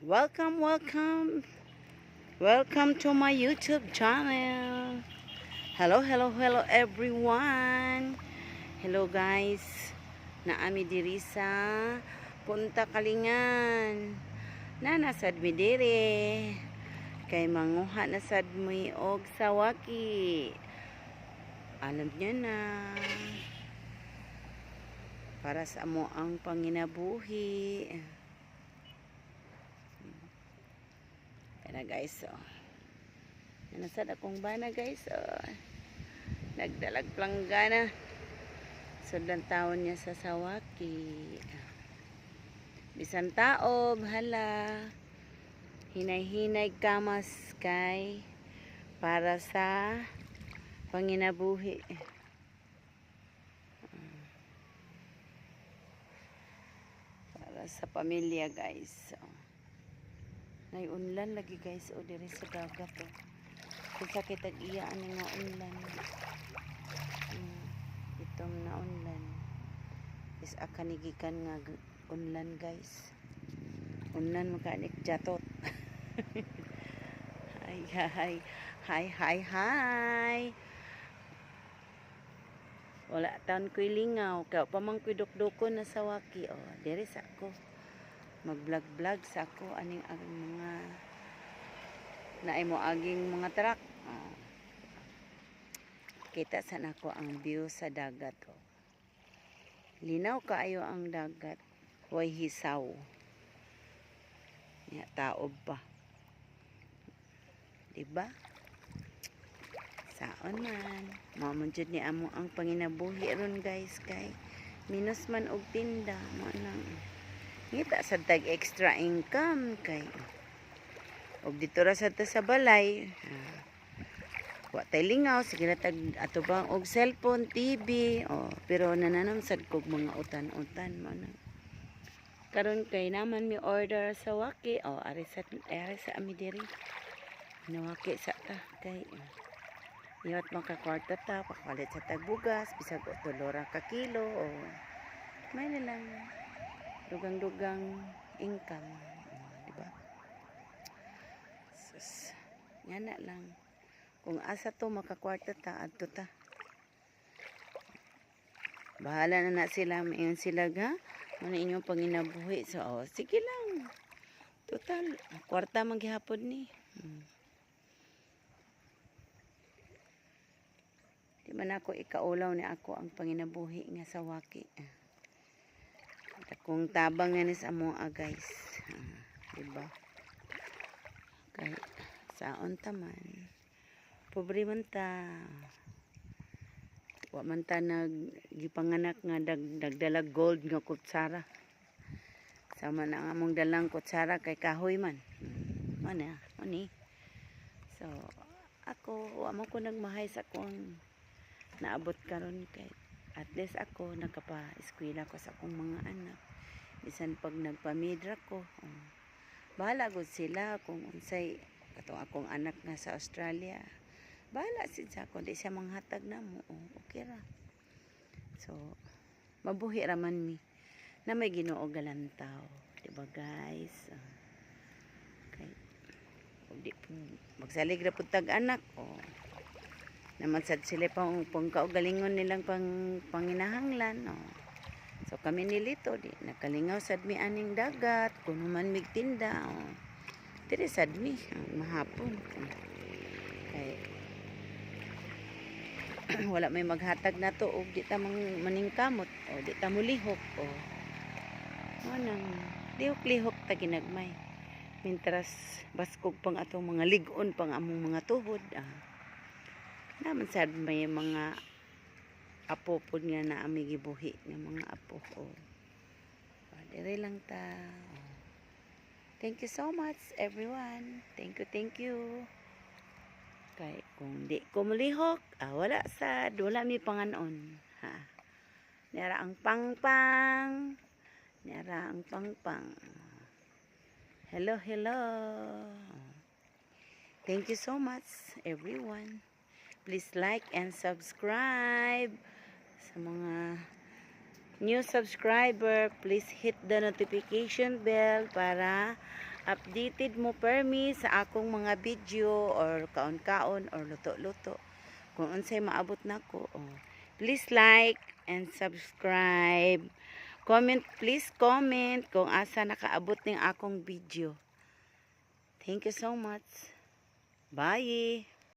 Welcome, welcome. Welcome to my YouTube channel. Hello, hello, hello everyone. Hello guys. Naami diri sa Punta Kalingan. Na nasad mi diri. Kay manguha na sad mi og sawaki. Alam niyo na. Para sa amo ang panginabuhi. Na guys, oh. Nanasad akong bana guys, oh. Nagdalag planggana. Sudlan taon niya sa sawaki. Bisan tao, hala. Hinay-hinay kamas kay para sa panginabuhi. Para sa pamilya guys. Oh. Nay unlan lagi guys o diri sa dagat o. Kisa kita iyaan nga unlan. Hmm, itong na unlan. Is akanigikan nga unlan guys. Unlan makanik jatot. hi hi hi hi hi. Wala taon ko'y lingaw. Kaya pa man ko'y dukdukon na sa waki. O, diri sa ako mag-vlog-vlog sa ako aning ang mga naay mo aging mga truck. Ah. Kita sa nako ang view sa dagat. Oh. Linaw kaayo ang dagat. Way hisaw. Ya, taob pa. Diba? Saon man. Mamon jud ni amo ang panginabuhi ron guys kay minus man og tinda mo nang ngita sa tag extra income kay og dito ra sa sa balay. Ah, wa tay lingaw sige na tag ato bang og cellphone TV oh pero nananam sad kog mga utan-utan mo na. Karon kay naman mi order sa waki. Oh ari sa ari sa ami diri. Nawaki sa ta kay Iwat makakwarta ta, pakalit sa tagbugas, bisag o tulora ka kilo, o may nilang dugang-dugang income. Di ba? Sus, yan na lang. Kung asa to makakwarta ta, adto ta. Bahala na na sila, mayon sila ga. Ano inyong panginabuhi. So, oh, sige lang. Total, kwarta maghihapon ni. Hmm. Di man ako ikaulaw ni ako ang panginabuhi nga sa waki. Kung tabang ni sa mga guys. Ah, diba? Kay saon taman. Pobre man ta. Wa man ta nag nga dag, dagdalag gold nga kutsara. Sama na nga mong dalang kutsara kay kahoy man. Hmm. Mana, ani. So, ako, wa man ko nagmahay sa akong naabot karon kay at least ako nakapa-eskwela ko sa akong mga anak. Bisan pag nagpamidra ko oh, bahala gud sila kung unsay katong akong anak nga sa Australia. Bahala sid sa ako di siya manghatag na mo oh, okay ra. So mabuhi ra man mi na may Ginoo galantaw di ba guys? Ah. okay ug di pud- magsalig ra pud tag anak oh naman sad sila pang pangkaugalingon nilang pang panginahanglan no. So kami nilito di nakalingaw sad mi aning dagat kuno man migtinda oh. Diri sad mi ang mahapon. Kay wala may maghatag na to og di ta mang maningkamot o di ta mulihok o manang lihok-lihok ta ginagmay. Mintras baskog pang atong mga ligon pang among mga tuhod ah naman sad may mga apo po nga na ami gibuhi nga mga apo o oh. lang ta. Thank you so much everyone. Thank you thank you. Kay kung di ko mulihok ah, wala sad wala mi panganon ha. Nara ang pangpang nara ang pangpang. Hello hello. Thank you so much everyone please like and subscribe. Sa mga new subscriber please hit the notification bell para updated mo permi sa akong mga video or kaon-kaon or luto-luto. Kung unsay maabot nako oh. please like and subscribe. Comment please comment kung asa nakaabot ning akong video. Thank you so much. Bye